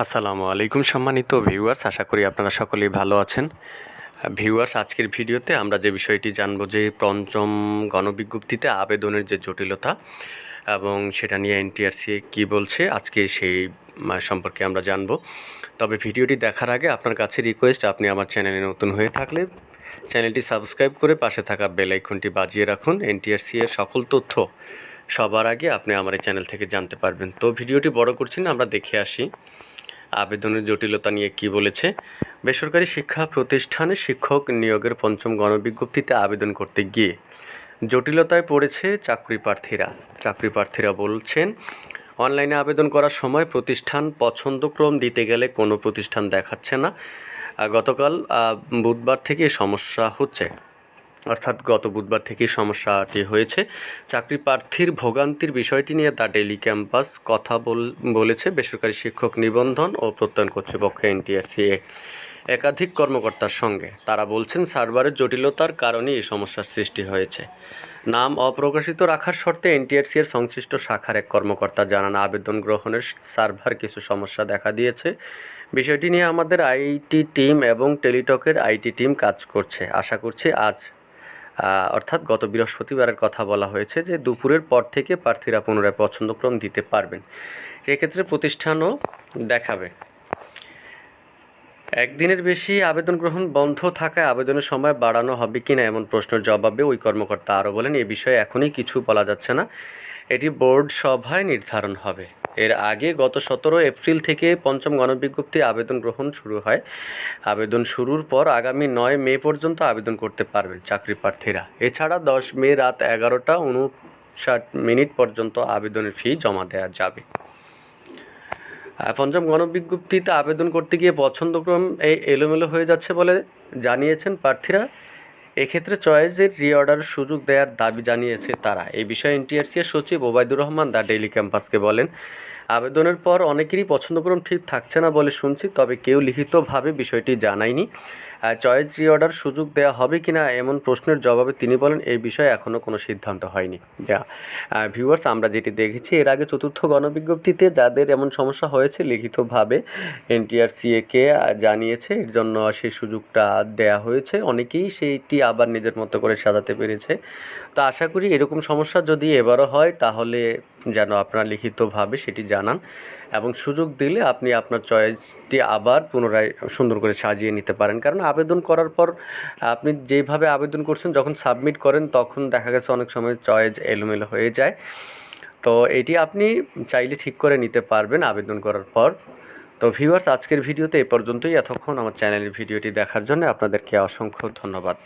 আসসালামু আলাইকুম সম্মানিত ভিউয়ার্স আশা করি আপনারা সকলেই ভালো আছেন। ভিউয়ার্স আজকের ভিডিওতে আমরা যে বিষয়টি জানব যে পঞ্চম গণবিজ্ঞপ্তিতে আবেদনের যে জটিলতা এবং সেটা নিয়ে এনটিআরসি কী বলছে, আজকে সেই সম্পর্কে আমরা জানব। তবে ভিডিওটি দেখার আগে আপনার কাছে রিকোয়েস্ট আপনি আমার চ্যানেলে নতুন হয়ে থাকলে চ্যানেলটি সাবস্ক্রাইব করে পাশে থাকা বেল আইকনটি বাজিয়ে রাখুন। এনটিআরসি এর সকল তথ্য সবার আগে আপনি আমার এই চ্যানেল থেকে জানতে পারবেন। তো ভিডিওটি বড় করছি না, আমরা দেখে আসি। আবেদনের জটিলতা নিয়ে কি বলেছে? বেসরকারি শিক্ষা প্রতিষ্ঠানে শিক্ষক নিয়োগের পঞ্চম গণবিজ্ঞপ্তিতে আবেদন করতে গিয়ে জটিলতায় পড়েছে চাকরি প্রার্থীরা। চাকরি প্রার্থীরা বলছেন, অনলাইনে আবেদন করার সময় প্রতিষ্ঠান পছন্দক্রম দিতে গেলে কোনো প্রতিষ্ঠান দেখাচ্ছে না। গতকাল বুধবার থেকে সমস্যা হচ্ছে। অর্থাৎ গত বুধবার থেকেই সমস্যাটি হয়েছে। চাকরি প্রার্থীর ভোগান্তির বিষয়টি নিয়ে দ্য ডেলি ক্যাম্পাস কথা বল, বলেছে বেসরকারি শিক্ষক নিবন্ধন ও প্রত্যয়ন কর্তৃপক্ষ এনটিআরসি একাধিক কর্মকর্তার সঙ্গে তারা বলছেন, সার্ভারের জটিলতার কারণে এই সমস্যার সৃষ্টি হয়েছে। নাম অপ্রকাশিত রাখার শর্তে এনটিআরসি এর সংশ্লিষ্ট শাখার এক কর্মকর্তা জানান, আবেদন গ্রহণের সার্ভার কিছু সমস্যা দেখা দিয়েছে। বিষয়টি নিয়ে আমাদের আইটি টিম এবং টেলিটকের আইটি টিম কাজ করছে। আশা করছি আজ অর্থাৎ গত বৃহস্পতিবারের কথা বলা হয়েছে যে দুপুরের পর থেকে প্রার্থীরা পুনরায় পছন্দক্রম দিতে পারবেন। এক্ষেত্রে প্রতিষ্ঠানও দেখাবে। একদিনের বেশি আবেদন গ্রহণ বন্ধ থাকায় আবেদনের সময় বাড়ানো হবে কি না এমন প্রশ্নের জবাবে ওই কর্মকর্তা আরও বলেন, এ বিষয়ে এখনই কিছু বলা যাচ্ছে না। এটি বোর্ড সভায় নির্ধারণ হবে। এর আগে গত সতেরো এপ্রিল থেকে পঞ্চম গণবিজ্ঞপ্তি আবেদন গ্রহণ শুরু হয়। আবেদন শুরুর পর আগামী নয় মে পর্যন্ত আবেদন করতে পারবেন চাকরি প্রার্থীরা। এছাড়া দশ মে রাত এগারোটা উনষাট মিনিট পর্যন্ত আবেদনের ফি জমা দেওয়া যাবে। পঞ্চম গণবিজ্ঞপ্তিতে আবেদন করতে গিয়ে পছন্দক্রম এই এলোমেলো হয়ে যাচ্ছে বলে জানিয়েছেন প্রার্থীরা। এক্ষেত্রে চয়েসের রিঅর্ডারের সুযোগ দেওয়ার দাবি জানিয়েছে তারা। এই বিষয়ে এনটিআরসির সচিব ওবায়দুর রহমান দা ডেইলি ক্যাম্পাসকে বলেন, আবেদনের পর অনেকেরই পছন্দক্রম ঠিক থাকছে না বলে শুনছি, তবে কেউ লিখিতভাবে বিষয়টি জানায়নি। চয়েস রিঅর্ডার সুযোগ দেওয়া হবে কি না এমন প্রশ্নের জবাবে তিনি বলেন, এই বিষয়ে এখনও কোনো সিদ্ধান্ত হয়নি। যা ভিউয়ার্স আমরা যেটি দেখেছি, এর আগে চতুর্থ গণবিজ্ঞপ্তিতে যাদের এমন সমস্যা হয়েছে, লিখিতভাবে এনটিআরসিএকে জানিয়েছে, এর জন্য সেই সুযোগটা দেয়া হয়েছে। অনেকেই সেইটি আবার নিজের মতো করে সাজাতে পেরেছে। তো আশা করি এরকম সমস্যা যদি এবারও হয়, তাহলে যেন আপনারা লিখিতভাবে সেটি জানান এবং সুযোগ দিলে আপনি আপনার চয়েসটি আবার পুনরায় সুন্দর করে সাজিয়ে নিতে পারেন। কারণ আবেদন করার পর আপনি যেভাবে আবেদন করছেন, যখন সাবমিট করেন, তখন দেখা গেছে অনেক সময় চয়েস এলোমেলো হয়ে যায়। তো এটি আপনি চাইলে ঠিক করে নিতে পারবেন আবেদন করার পর। তো ভিউয়ার্স, আজকের ভিডিওতে এই পর্যন্তই। এতক্ষণ আমার চ্যানেলের ভিডিওটি দেখার জন্য আপনাদেরকে অসংখ্য ধন্যবাদ।